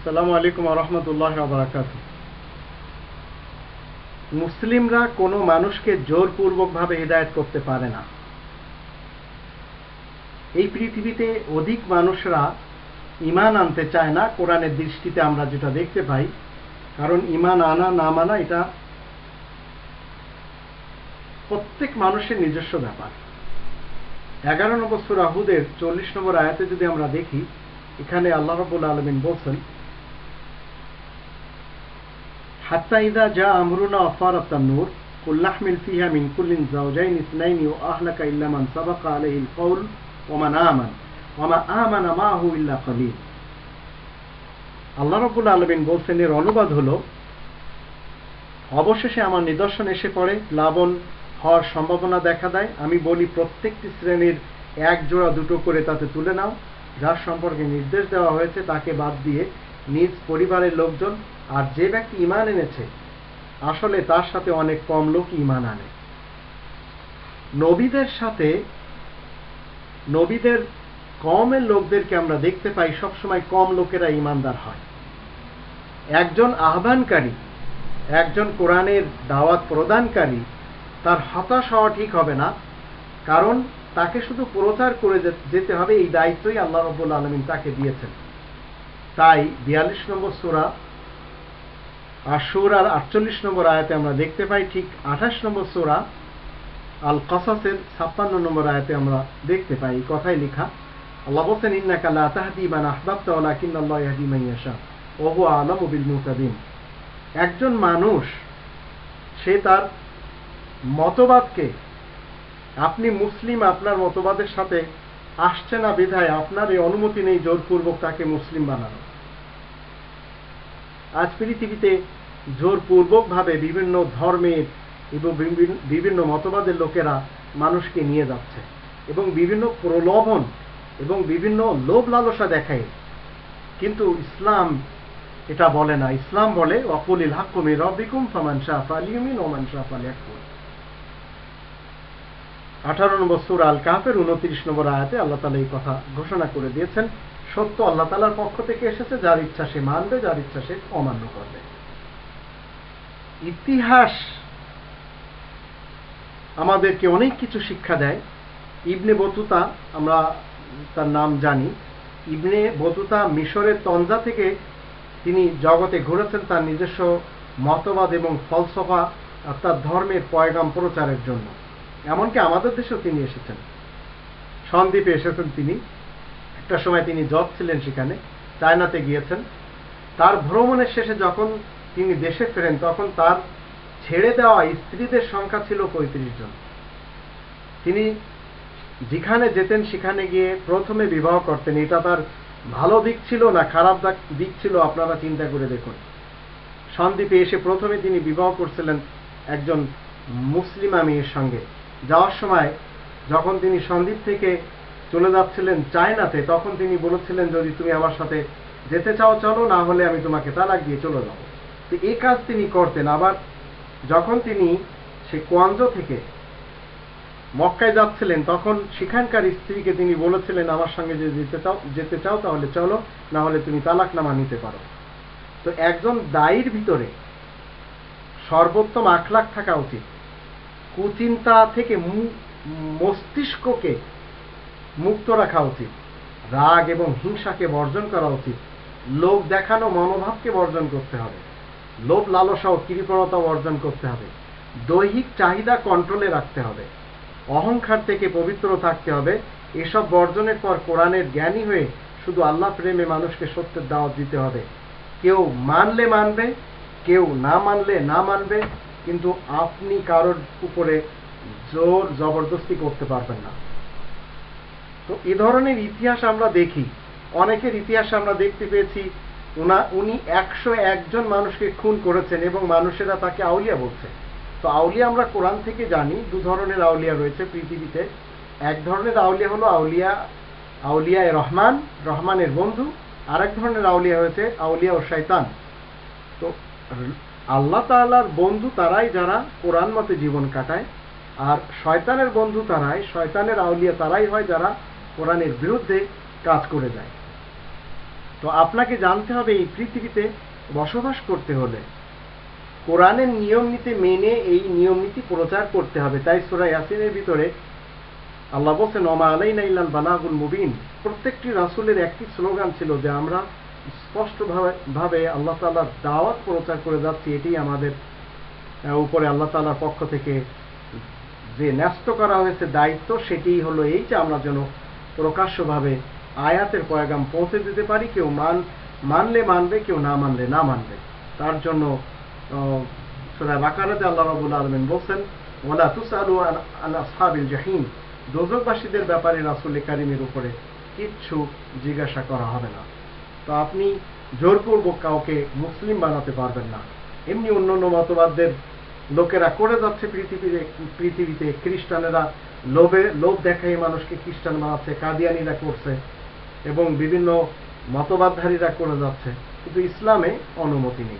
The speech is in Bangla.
আসসালামু আলাইকুম রহমতুল্লাহ বারাকাত। মুসলিমরা কোনো মানুষকে জোরপূর্বকভাবে হৃদায়ত করতে পারে না। এই পৃথিবীতে অধিক মানুষরা ইমান আনতে চায় না, কোরআনের দৃষ্টিতে আমরা যেটা দেখতে পাই, কারণ ইমান আনা, না মানা এটা প্রত্যেক মানুষের নিজস্ব ব্যাপার। এগারো নম্বর সুর আহুদের চল্লিশ নম্বর আয়াতে যদি আমরা দেখি, এখানে আল্লাহ রবুল আলমিন বলছেন হাত্তা ইদা যা আমরুনা অফারত নূর قل نحمل فيها من كل زوجين اثنين وأهلك إلا من سبق عليه القول ومن آمن وما آمن معه إلا قليل আল্লাহ রবুল আলমিন বলছেন এর অনুবাদ হলো অবশেষে আমার নিদর্শন এসে পড়ে প্লাবন হওয়ার সম্ভাবনা দেখা দেয় আমি বলি প্রত্যেকটি শ্রেণীর এক জোড়া দুটো করে তাতে তুলে নাও যার সম্পর্কে নির্দেশ দেওয়া হয়েছে তাকে বাদ দিয়ে নিজ পরিবারের লোকজন আর যে ব্যক্তি ইমান এনেছে, আসলে তার সাথে অনেক কম লোক ইমান আনে। নবীদের সাথে, নবীদের কমের লোকদেরকে আমরা দেখতে পাই, সবসময় কম লোকেরা ইমানদার হয়। একজন আহ্বানকারী, একজন কোরআনের দাওয়াত প্রদানকারী, তার হতাশ হওয়া ঠিক হবে না, কারণ তাকে শুধু প্রচার করে যেতে হবে, এই দায়িত্বই আল্লাহ রব্বুল আলমিন তাকে দিয়েছেন। তাই বিয়াল্লিশ নম্বর সুরা আর আটচল্লিশ নম্বর আয়াতে আমরা দেখতে পাই ঠিক আঠাশ নম্বর সুরা আল কসাসের ছাপ্পান্ন নম্বর আয়াতে আমরা দেখতে পাই কথাই লেখা, আল্লাহ মুহতাদিন। একজন মানুষ, সে তার মতবাদকে, আপনি মুসলিম, আপনার মতবাদের সাথে আসছে না বিধায় আপনার এই অনুমতি নেই জোরপূর্বক তাকে মুসলিম বানানো। আজ পৃথিবীতে জোরপূর্বকভাবে বিভিন্ন ধর্মের এবং বিভিন্ন মতবাদের লোকেরা মানুষকে নিয়ে যাচ্ছে এবং বিভিন্ন প্রলোভন এবং বিভিন্ন লোভ লালসা দেখায়। কিন্তু ইসলাম এটা বলে না। ইসলাম বলে, অকুলিল হাক্কুমি রবিকুম ফামান শাহ আলিউমিন ওমান শাহ আলিয়াকুল আঠারো নম্বর সুর আল কাহাফের উনত্রিশ নম্বর আয়াতে আল্লাহ তালা এই কথা ঘোষণা করে দিয়েছেন, সত্য আল্লাহ তালার পক্ষ থেকে এসেছে, যার ইচ্ছা সে মানবে, যার ইচ্ছা সে অমান্য করবে। ইতিহাস আমাদেরকে অনেক কিছু শিক্ষা দেয়। ইবনে বতুতা, আমরা তার নাম জানি। ইবনে বতুতা মিশরের তঞ্জা থেকে তিনি জগতে ঘুরেছেন, তার নিজস্ব মতবাদ এবং ফলসফা তার ধর্মের পয়গাম প্রচারের জন্য। এমনকি আমাদের দেশেও তিনি এসেছেন। সন্দ্বীপে এসেছেন তিনি। একটা সময় তিনি জব ছিলেন সেখানে, চায়নাতে গিয়েছেন। তার ভ্রমণের শেষে যখন তিনি দেশে ফেরেন, তখন তার ছেড়ে দেওয়া স্ত্রীদের সংখ্যা ছিল পঁয়ত্রিশ জন। তিনি যেখানে যেতেন সেখানে গিয়ে প্রথমে বিবাহ করতেন। এটা তার ভালো দিক ছিল না খারাপ দিক ছিল, আপনারা চিন্তা করে দেখুন। সন্দ্বীপে এসে প্রথমে তিনি বিবাহ করছিলেন একজন মুসলিমা মেয়ের সঙ্গে। যাওয়ার সময় যখন তিনি সন্দ্বীপ থেকে চলে যাচ্ছিলেন চায়নাতে, তখন তিনি বলেছিলেন, যদি তুমি আমার সাথে যেতে চাও, চলো, না হলে আমি তোমাকে তালাক দিয়ে চলে যাব। তো এই কাজ তিনি করতেন। আবার যখন তিনি সে কোয়াঞ্জ থেকে মক্কায় যাচ্ছিলেন, তখন সেখানকার স্ত্রীকে তিনি বলেছিলেন, আমার সঙ্গে যদি যেতে চাও যেতে চাও, তাহলে চলো, না হলে তুমি তালাকনামা নিতে পারো। তো একজন দায়ীর ভিতরে সর্বোত্তম আখলাখ থাকা উচিত। কুচিন্তা থেকে মস্তিষ্ককে মুক্ত রাখা উচিত। রাগ এবং হিংসাকে বর্জন করা উচিত। লোক দেখানো, মনোভাবকে বর্জন করতে হবে। লোভ, লালসা ও কৃপণতা অর্জন করতে হবে। দৈহিক চাহিদা কন্ট্রোলে রাখতে হবে। অহংকার থেকে পবিত্র থাকতে হবে। এসব বর্জনের পর কোরআনের জ্ঞানী হয়ে শুধু আল্লাহ প্রেমে মানুষকে সত্যের দাওয়াত দিতে হবে। কেউ মানলে মানবে, কেউ না মানলে না মানবে। কিন্তু আপনি কারোর উপরে জোর জবরদস্তি করতে পারবেন না। তো এ ধরনের ইতিহাস আমরা দেখি। অনেকের ইতিহাস আমরা দেখতে পেয়েছি। উনা, উনি একশো একজন মানুষকে খুন করেছেন এবং মানুষেরা তাকে আউলিয়া বলছে। তো আউলিয়া আমরা কোরআন থেকে জানি, দু ধরনের আউলিয়া রয়েছে পৃথিবীতে। এক ধরনের আউলিয়া হলো আউলিয়া আউলিয়া রহমান, রহমানের বন্ধু। আরেক ধরনের আউলিয়া হয়েছে আউলিয়া ও শয়তান। তো আল্লাহ তাল্লার বন্ধু তারাই যারা কোরআন মতে জীবন কাটায়, আর শয়তানের বন্ধু তারাই, শয়তানের আউলিয়া তারাই হয় যারা কোরআনের বিরুদ্ধে কাজ করে যায়। তো আপনাকে জানতে হবে এই পৃথিবীতে বসবাস করতে হলে কোরআনের নিয়ম নীতি মেনে এই নিয়ম নীতি প্রচার করতে হবে। তাই সুরা ইয়াসিনের ভিতরে আল্লাহ বলছেন, ওমা আলাইনা ইল্লাল বালাগুল মুবিন। প্রত্যেকটি রাসূলের একটি স্লোগান ছিল যে আমরা স্পষ্ট ভাবে আল্লাহ তাআলার দাওয়াত প্রচার করে যাচ্ছি এটি আমাদের উপরে আল্লাহ তাআলার পক্ষ থেকে যে ন্যস্ত করা হয়েছে দায়িত্ব, সেটিই হলো এই যে আমরা যেন প্রকাশ্যভাবে আয়াতের পয়গাম পৌঁছে দিতে পারি, কেউ মান, মানলে মানবে, কেউ না মানলে না মানবে। তার জন্য সুরা বাকারাতে আল্লাহ রাবুল আলমিন বলছেন ওলা তুসালু আসহাবিল জাহিম। দোজকবাসীদের ব্যাপারে রাসুল কারিমের উপরে কিচ্ছু জিজ্ঞাসা করা হবে না। তো আপনি জোরপূর্বক কাউকে মুসলিম বানাতে পারবেন না। এমনি অন্য অন্য মতবাদদের লোকেরা করে যাচ্ছে পৃথিবীতে পৃথিবীতে খ্রিস্টানেরা লোভে, লোভ দেখাই মানুষকে খ্রিস্টান বানাচ্ছে, কাদিয়ানিরা করছে এবং বিভিন্ন মতবাদধারীরা করে যাচ্ছে। কিন্তু ইসলামে অনুমতি নেই।